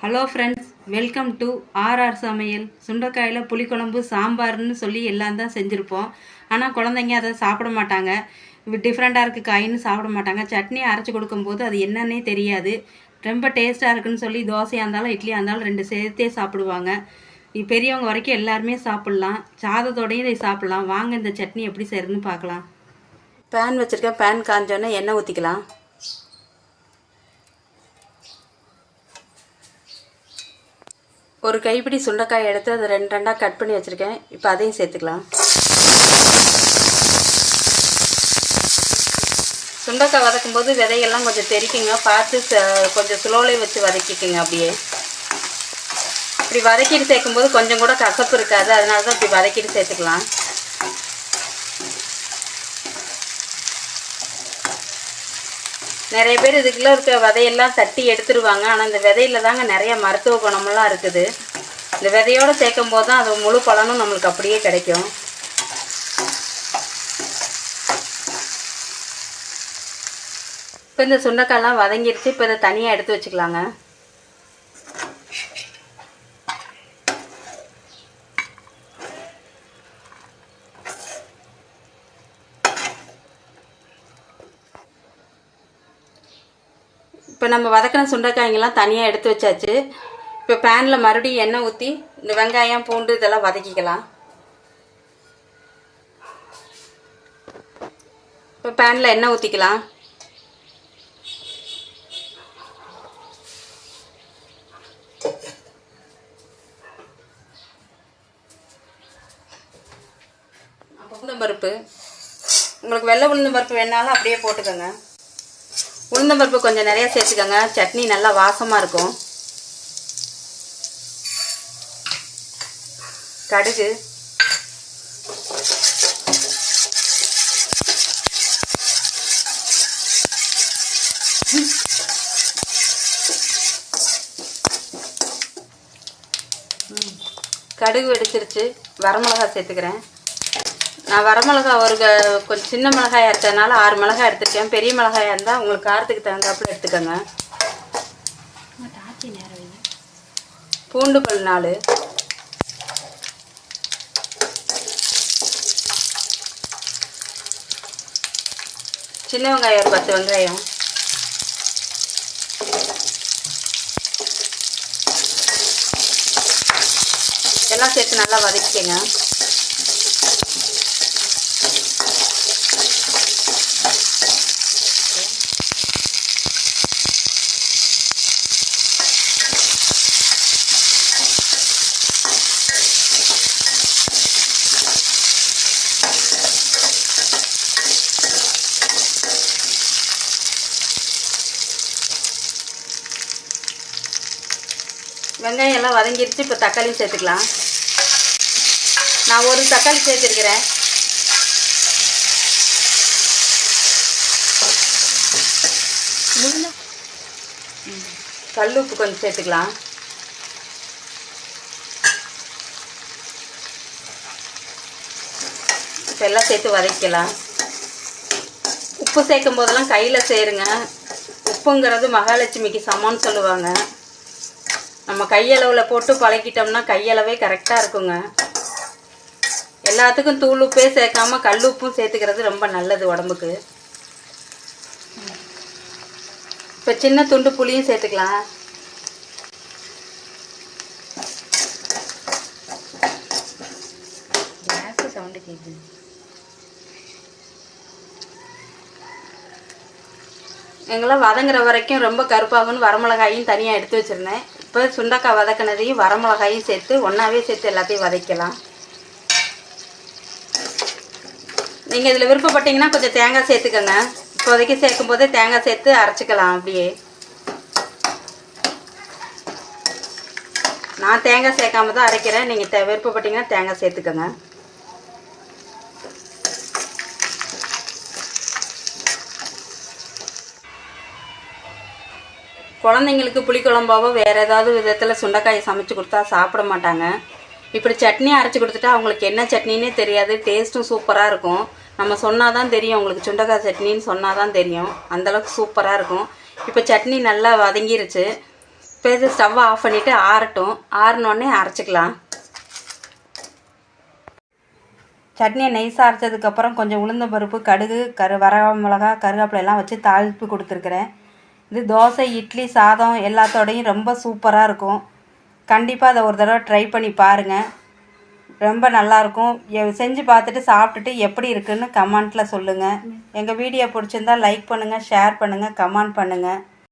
Hello friends welcome to R R சமையல். சுண்டைக்காயில் புளிக்குழம்பு சாம்பார்னு சொல்லி எல்லாம் தான் செஞ்சுருப்போம். ஆனால் குழந்தைங்க அதை சாப்பிட மாட்டாங்க. டிஃப்ரெண்ட்டாக இருக்குது காயின்னு சாப்பிட மாட்டாங்க. சட்னி அரைச்சி கொடுக்கும்போது அது என்னன்னே தெரியாது. ரொம்ப டேஸ்ட்டாக இருக்குன்னு சொல்லி தோசையாக இருந்தாலும் இட்லியாக இருந்தாலும் ரெண்டு சேர்த்தே சாப்பிடுவாங்க. பெரியவங்க வரைக்கும் எல்லாருமே சாப்பிட்லாம். சாதத்தோடையும் இதை சாப்பிட்லாம். வாங்க இந்த சட்னி எப்படி செய்யறதுன்னு பார்க்கலாம். பேன் வச்சுருக்கேன். பேன் காஞ்சோன்னே எண்ணெய் ஊற்றிக்கலாம் ஒரு கைப்பிடி சுண்டைக்காய் எடுத்து அதை ரெண்டு ரெண்டாக கட் பண்ணி வச்சுருக்கேன். இப்போ அதையும் சேர்த்துக்கலாம். சுண்டைக்காய் வதக்கும் போது விதையெல்லாம் கொஞ்சம் தெரிக்குங்க. பார்த்து கொஞ்சம் ஸ்லோலே வச்சு வதக்கிக்குங்க அப்படியே. இப்படி வதக்கிட்டு சேர்க்கும்போது கொஞ்சம் கூட கசப்பு இருக்காது. அதனால தான் இப்படி வதக்கிட்டு சேர்த்துக்கலாம். நிறைய பேர் இதுக்குள்ளே இருக்க விதையெல்லாம் தட்டி எடுத்துருவாங்க. ஆனால் இந்த விதையில தாங்க நிறைய மருத்துவ குணமெல்லாம் இருக்குது. இந்த விதையோட சேர்க்கும் போது தான் அது முழு பலனும் நம்மளுக்கு அப்படியே கிடைக்கும். இப்போ இந்த சுண்டைக்காய்லாம் வதங்கிருச்சு. இப்போ இதை தனியாக எடுத்து வச்சுக்கலாங்க. இப்போ நம்ம வதக்கின சுண்டைக்காய்ங்கெல்லாம் தனியாக எடுத்து வச்சாச்சு. இப்போ பேனில் மறுபடியும் எண்ணெய் ஊற்றி இந்த வெங்காயம் பூண்டு இதெல்லாம் வதக்கிக்கலாம். இப்போ பேனில் எண்ணெய் ஊற்றிக்கலாம் உளுந்தம் பருப்பு உங்களுக்கு வெள்ளை உளுந்தம் பருப்பு வேணாலும் அப்படியே போட்டுக்கோங்க. உளுந்தம்பருப்பு கொஞ்சம் நிறைய சேர்த்துக்கோங்க. சட்னி நல்லா வாசமாக இருக்கும். கடுகு. கடுகு எடுத்துருச்சு வரமிளகா சேர்த்துக்கிறேன். நான் வரமிளகா ஒரு கொஞ்சம் சின்ன மிளகாய் எடுத்ததுனால ஆறு மிளகாய் எடுத்துருக்கேன். பெரிய மிளகாயாக இருந்தால் உங்களுக்கு காரத்துக்கு தகுந்தாப்புல எடுத்துக்கோங்க. பூண்டு பல் நாலு. சின்ன வெங்காயம் ஒரு பத்து வெங்காயம். எல்லாம் சேர்த்து நல்லா வதக்கிக்கங்க. வெங்காயம் எல்லாம் வதங்கிருச்சு இப்போ தக்காளி சேர்த்துக்கலாம். நான் ஒரு தக்காளி சேர்த்துருக்கிறேன். கல் உப்பு கொஞ்சம் சேர்த்துக்கலாம். இப்போ எல்லாம் சேர்த்து வதக்கலாம். உப்பு சேர்க்கும் போதெல்லாம் கையில் சேருங்க. உப்புங்கிறது மகாலட்சுமிக்கு சமம்னு சொல்லுவாங்க. நம்ம கையளவில் போட்டு பழக்கிட்டோம்னா கையளவே கரெக்டாக இருக்குங்க. எல்லாத்துக்கும் தூள் உப்பே சேர்க்காம கல் உப்பும் சேர்த்துக்கிறது ரொம்ப நல்லது உடம்புக்கு. இப்போ சின்ன துண்டு புளியும் சேர்த்துக்கலாம். சவுண்டு கேட்குது எங்களாம் வதங்குற வரைக்கும் ரொம்ப கருப்பாகும்னு வரமிளகாயும் தனியாக எடுத்து வச்சுருந்தேன். இப்போ சுண்டக்காய் வதக்கினதையும் வரமிளகாயும் சேர்த்து ஒன்றாவே சேர்த்து எல்லாத்தையும் வதக்கலாம். நீங்கள் இதில் விருப்பப்பட்டீங்கன்னா கொஞ்சம் தேங்காய் சேர்த்துக்கோங்க. இப்போதைக்கு சேர்க்கும் போதே தேங்காய் சேர்த்து அரைச்சிக்கலாம் அப்படியே. நான் தேங்காய் சேர்க்காம தான் அரைக்கிறேன். நீங்கள் தே விருப்பப்பட்டீங்கன்னா தேங்காய் சேர்த்துக்கோங்க. குழந்தைங்களுக்கு புளிக்குழம்பாவோ வேறு ஏதாவது விதத்தில் சுண்டைக்காயை சமைச்சு கொடுத்தா சாப்பிட மாட்டாங்க. இப்படி சட்னி அரைச்சி கொடுத்துட்டா அவங்களுக்கு என்ன சட்னின்னே தெரியாது. டேஸ்ட்டும் சூப்பராக இருக்கும். நம்ம சொன்னால் தான் தெரியும். அவங்களுக்கு சுண்டைக்காய் சட்னின்னு சொன்னால் தான் தெரியும் அந்தளவுக்கு சூப்பராக இருக்கும். இப்போ சட்னி நல்லா வதங்கிருச்சு. இப்போ இது ஸ்டவ்வை ஆஃப் பண்ணிவிட்டு ஆறட்டும். ஆறினோடனே அரைச்சிக்கலாம். சட்னியை நைஸாக அரைச்சதுக்கப்புறம் கொஞ்சம் உளுந்த பருப்பு கடுகு கரு வர மிளகா கருவேப்பிலையெல்லாம் வச்சு தாளிப்பு கொடுத்துருக்குறேன். இது தோசை இட்லி சாதம் எல்லாத்தோடையும் ரொம்ப சூப்பராக இருக்கும். கண்டிப்பாக அதை ஒரு தடவை ட்ரை பண்ணி பாருங்கள் ரொம்ப நல்லாயிருக்கும் செஞ்சு பார்த்துட்டு சாப்பிட்டுட்டு எப்படி இருக்குன்னு கமெண்ட்டில் சொல்லுங்கள் எங்கள் வீடியோ பிடிச்சிருந்தா லைக் பண்ணுங்கள் ஷேர் பண்ணுங்கள் கமெண்ட் பண்ணுங்கள்